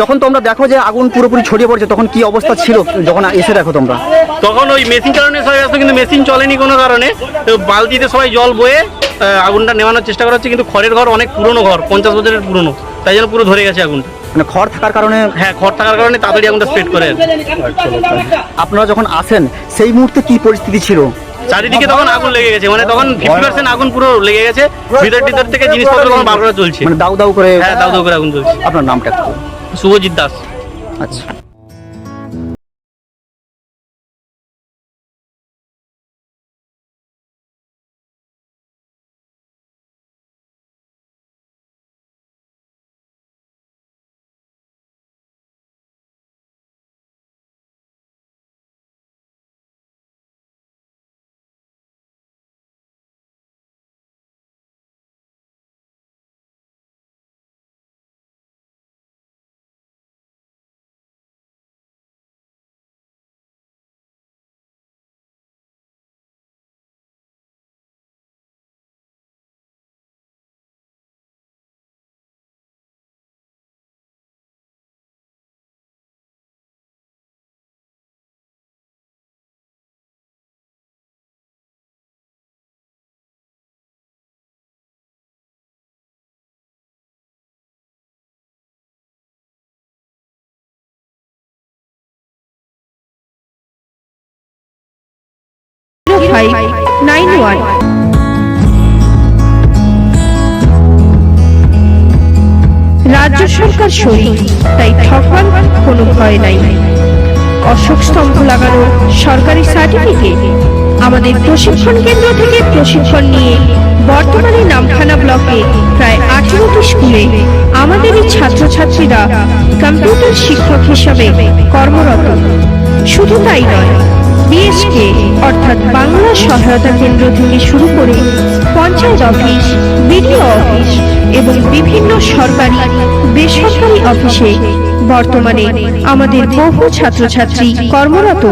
যখন তোমরা দেখো যে আগুন পুরোপুরি ছড়িয়ে পড়ছে তখন কি অবস্থা ছিল যখন এসে দেখো তোমরা? তখন ওই মেশিন চালানো সবাই আসতো কিন্তু মেশিন চলেনি কোনো কারণে। বালতিতে সবাই জল বয়ে আগুনটা নেওয়ানোর চেষ্টা করা হচ্ছে কিন্তু খড়ের ঘর অনেক পুরনো ঘর পঞ্চাশ বছরের পুরনো। তাই জন্য পুরো ধরে গেছে আগুনটা। মানে খড় থাকার কারণে হ্যাঁ খড় থাকার কারণে তাড়াতাড়ি আগুনটা স্প্রেড করে। আপনারা যখন আসেন সেই মুহূর্তে কি পরিস্থিতি ছিল? চারিদিকে তখন আগুন লেগে গেছে মানে তখন ফিফটি পার্সেন্ট আগুন পুরো লেগে গেছে ভিতর ভিতর থেকে জিনিসপত্র তখন বার করা চলছে। মানে দাউ দাউ করে হ্যাঁ দাউ দাউ করে আগুন চলছে আপনার নামটা শুভজিৎ দাস। আচ্ছা। রাজ্য সরকার শরীর তাই ঠকবার কোনো ভয় নাই। অশোক স্তম্ভ লাগানো সরকারি সার্টিফিকেট আমাদের প্রশিক্ষণ কেন্দ্র থেকে প্রশিক্ষণ নিয়ে বর্তমানে নামখানা ব্লকে প্রায় আঠেরোটি স্কুলে আমাদের ছাত্রছাত্রীরা কম্পিউটার শিক্ষক হিসাবে কর্মরত। শুধু তাই নয় বিএসকে, অর্থাৎ বাংলা সহায়তা কেন্দ্র থেকে শুরু করে পঞ্চায়েত অফিস, বিডিও অফিস এবং বিভিন্ন সরকারি, বেসরকারি অফিসে বর্তমানে আমাদের বহু ছাত্রছাত্রী কর্মরত।